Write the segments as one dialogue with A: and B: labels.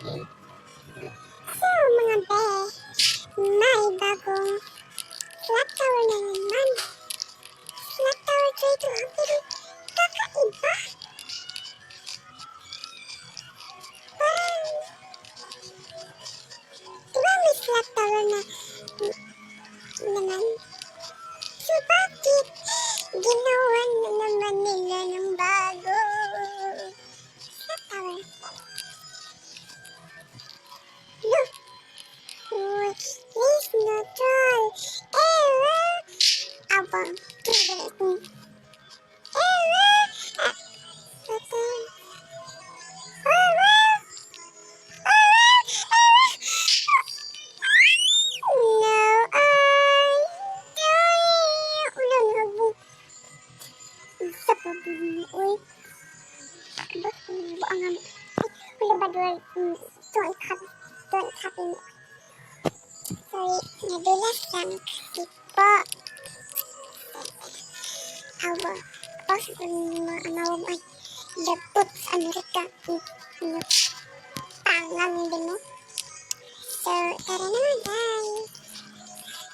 A: Okay. don't have don't have enough. ด้วยส่วนขับส่วนขับอีก sorry my village can people our boss mau mai debut Amerika tangan demo so karena guys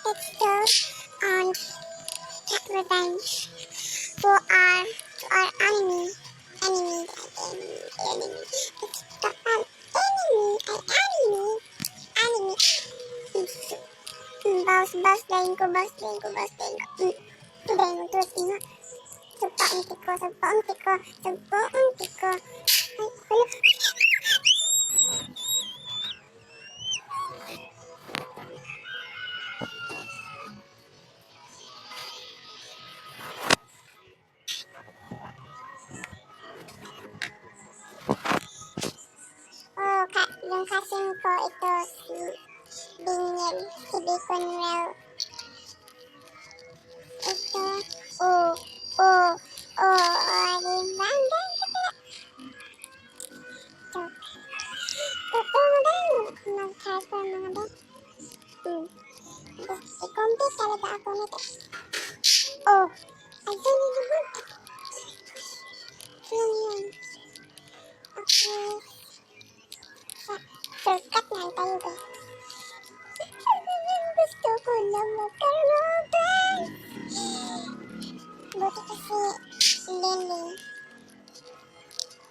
A: let's go on cat revenge for our ko, boss, dahin ko, dahin ko. Dahin mo, tuwas mo. Sagpaunti ko, sagpaunti ko, sagpaunti ko. Ay, wala. Oh, yung kasing ko ito si Bingel, si Well. Bye. Buti kasi Lily.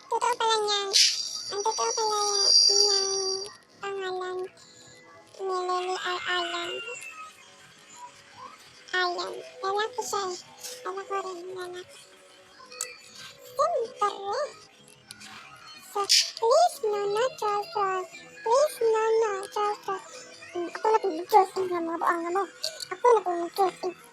A: Totoo pala niyan. Ang totoo pala ng pangalan ni Lily ay Ayan. Ayan. Lalaki siya eh. Alam ko rin, lalaki. Siyempre. So, please no, no, Jojo. Please no, no, Jojo. Hmm, ako na pag-Diyos ang mga buanga mo. Ako na pag-Diyos. Eh,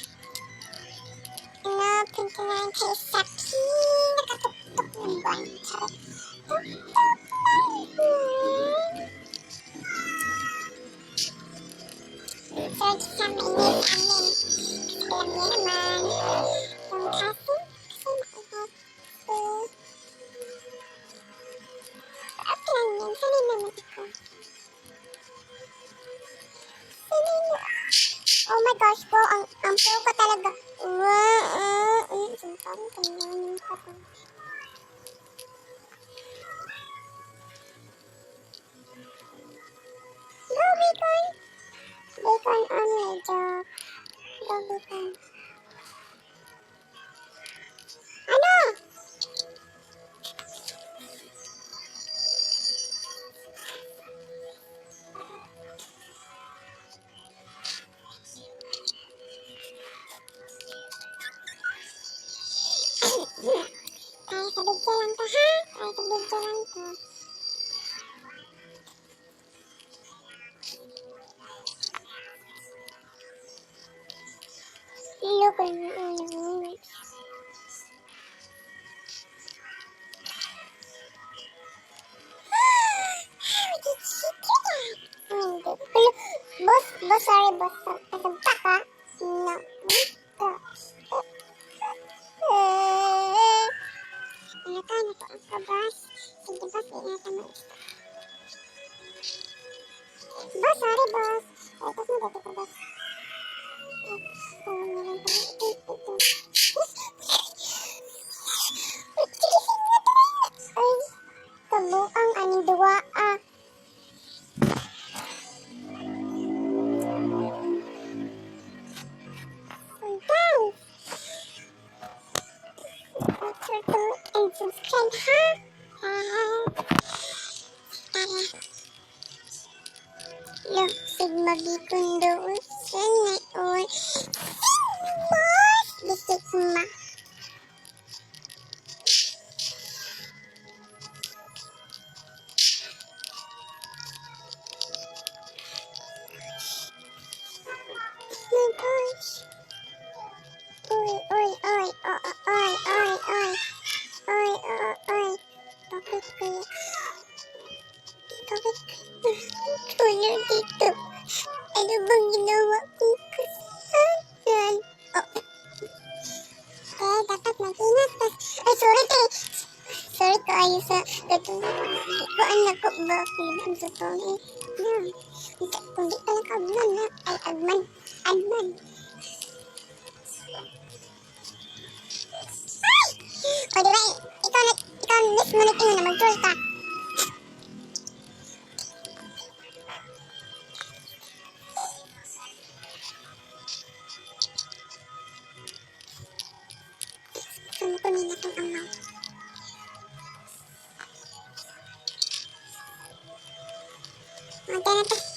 A: No, 29 kay Saki. Nakatutok ng buwan. Charot. Tutok ng buwan. Search sa mail amin. Niyo naman. Yung kasi, kasi maihat ko. Okay lang yun. Sanay naman ako. Sanay na. Oh my gosh po, ang, ang pro ko talaga. Wow, sinh tấn trong nhau nhưng ta không Lobicon Bacon ăn này cho Lobicon Ah, bos, bos, sorry, bos. Sebentar, Pak. No. Nah, gitu. eh, eh, eh. kan bos. aku bos. Bos Bos, sorry, bos. Bos. Kabuang aning duwa, ah. Make sure to and subscribe, ha? Tara. Lo, sigma bikundo sana or oy. Boş bisikma. Boş. Oy oy oy oy oy oy. Oy oy oy. Kapık kıyı. Kapık kıyı. Tulur dito. Ano bang ginawa ba? Kailan sa to eh. Hindi, kundi pala ka agman na. Ay, agman. Agman. Ay! O, di ba? Ikaw ikaw mismo na tingin na mag-troll ka. Muchas gracias.